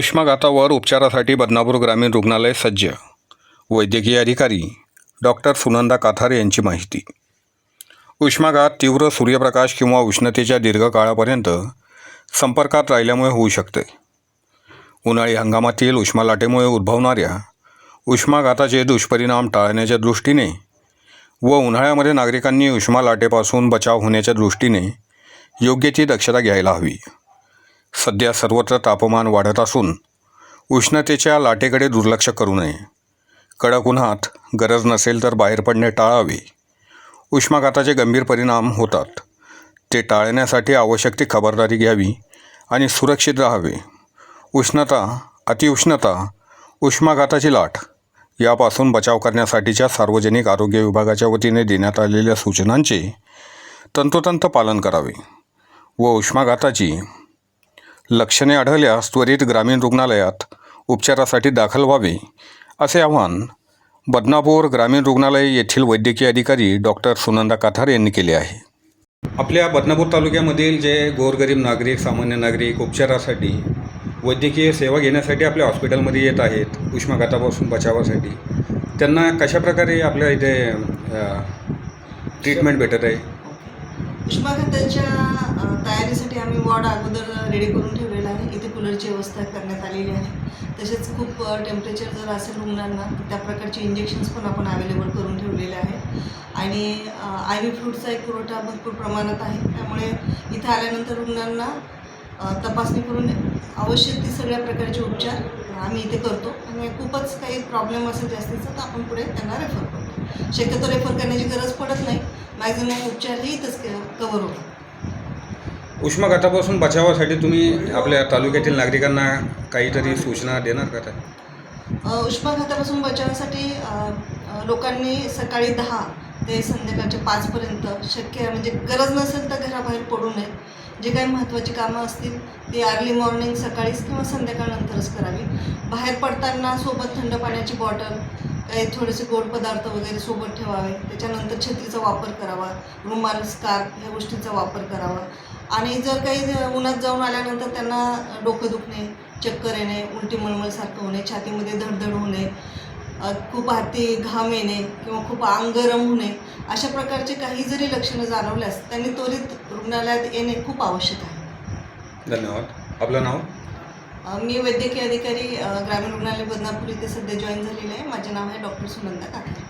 उष्माघातावर उपचारासाठी बदनापूर ग्रामीण रुग्णालय सज्ज. वैद्यकीय अधिकारी डॉक्टर सुनंदा काथार यांची माहिती. उष्माघात तीव्र सूर्यप्रकाश किंवा उष्णतेच्या दीर्घकाळापर्यंत संपर्कात राहिल्यामुळे होऊ शकते. उन्हाळी हंगामातील उष्मालाटेमुळे उद्भवणाऱ्या उष्माघाताचे दुष्परिणाम टाळण्याच्या दृष्टीने व उन्हाळ्यामध्ये नागरिकांनी उष्मालाटेपासून बचाव होण्याच्या दृष्टीने योग्य ती दक्षता घ्यायला हवी. सध्या सर्वत्र तापमान वाढत असून उष्णतेच्या लाटेकडे दुर्लक्ष करू नये. कडक उन्हात गरज नसेल तर बाहेर पडणे टाळावे. उष्माघाताचे गंभीर परिणाम होतात. ते टाळण्यासाठी आवश्यक ती खबरदारी घ्यावी आणि सुरक्षित राहावे. उष्णता अतिउष्णता उष्माघाताची लाट यापासून बचाव करण्यासाठीच्या सार्वजनिक आरोग्य विभागाच्या वतीने देण्यात आलेल्या सूचनांचे तंतोतंत पालन करावे व उष्माघाताची लक्षणे आढळल्यास त्वरित ग्रामीण रुग्णालयात उपचारासाठी दाखल व्हावे असे आवाहन बदनापूर ग्रामीण रुग्णालय येथील वैद्यकीय अधिकारी डॉक्टर सुनंदा काथार यांनी केले आहे. आपल्या बदनापूर तालुक्यामधील जे गोरगरीब नागरिक सामान्य नागरिक उपचारासाठी वैद्यकीय सेवा घेण्यासाठी आपल्या हॉस्पिटलमध्ये येत आहेत उष्माघातापासून बचावासाठी त्यांना कशाप्रकारे आपल्या इथे ट्रीटमेंट भेटत आहे? उष्माघाताच्या तयारीसाठी आम्ही वॉर्ड अगोदर रेडी करून ठेवलेला आहे. इथे कूलरची व्यवस्था करण्यात आलेली आहे. तसेच खूप टेम्परेचर जर असेल रुग्णांना त्या प्रकारचे इंजेक्शन्स पण आपण अवेलेबल करून ठेवलेले आहे. आणि आय व्ही फ्रूटचा एक पुरवठा भरपूर प्रमाणात आहे. त्यामुळे इथे आल्यानंतर रुग्णांना तपासणी करून आवश्यक ती सगळ्या प्रकारचे उपचार आम्ही इथे करतो. आणि खूपच काही प्रॉब्लेम असेल जास्तीचा तर आपण पुढे त्यांना रेफर करतो. शक्यतो रेफर करण्याची गरज पडत नाही. मॅक्झिमम उपचारही इथंच कवर होतो. उष्माघातापासून बचावासाठी तुम्ही आपल्या तालुक्यातील नागरिकांना काहीतरी सूचना देणार का त्या? अ, उष्माघातापासून बचावासाठी लोकांनी सकाळी दहा ते संध्याकाळच्या पाचपर्यंत शक्य म्हणजे गरज नसेल तर घराबाहेर पडू नये. जे काही महत्त्वाची कामं असतील ती अर्ली मॉर्निंग सकाळीच किंवा संध्याकाळनंतरच करावी. बाहेर पडताना सोबत थंड पाण्याची बॉटल काही थोडेसे गोड पदार्थ वगैरे सोबत ठेवावे. त्याच्यानंतर छत्रीचा वापर करावा. रुमाल स्कार्फ ह्या गोष्टींचा वापर करावा. आणि जर काही उन्हात जाऊन आल्यानंतर त्यांना डोकं दुखणे चक्कर येणे उलटी मळमळसारखं होणे छातीमध्ये धडधड होणे खूप हाती घाम येणे किंवा खूप अंग गरम होणे अशा प्रकारचे काही जरी लक्षणं जाणवल्यास त्यांनी त्वरित रुग्णालयात येणे खूप आवश्यक आहे. धन्यवाद. आपलं नाव? मी वैद्यकीय अधिकारी ग्रामीण रुग्णालय बदनापूर इथे सध्या जॉईन झालेले आहे. माझे नाव आहे डॉक्टर सुनंदा काकडे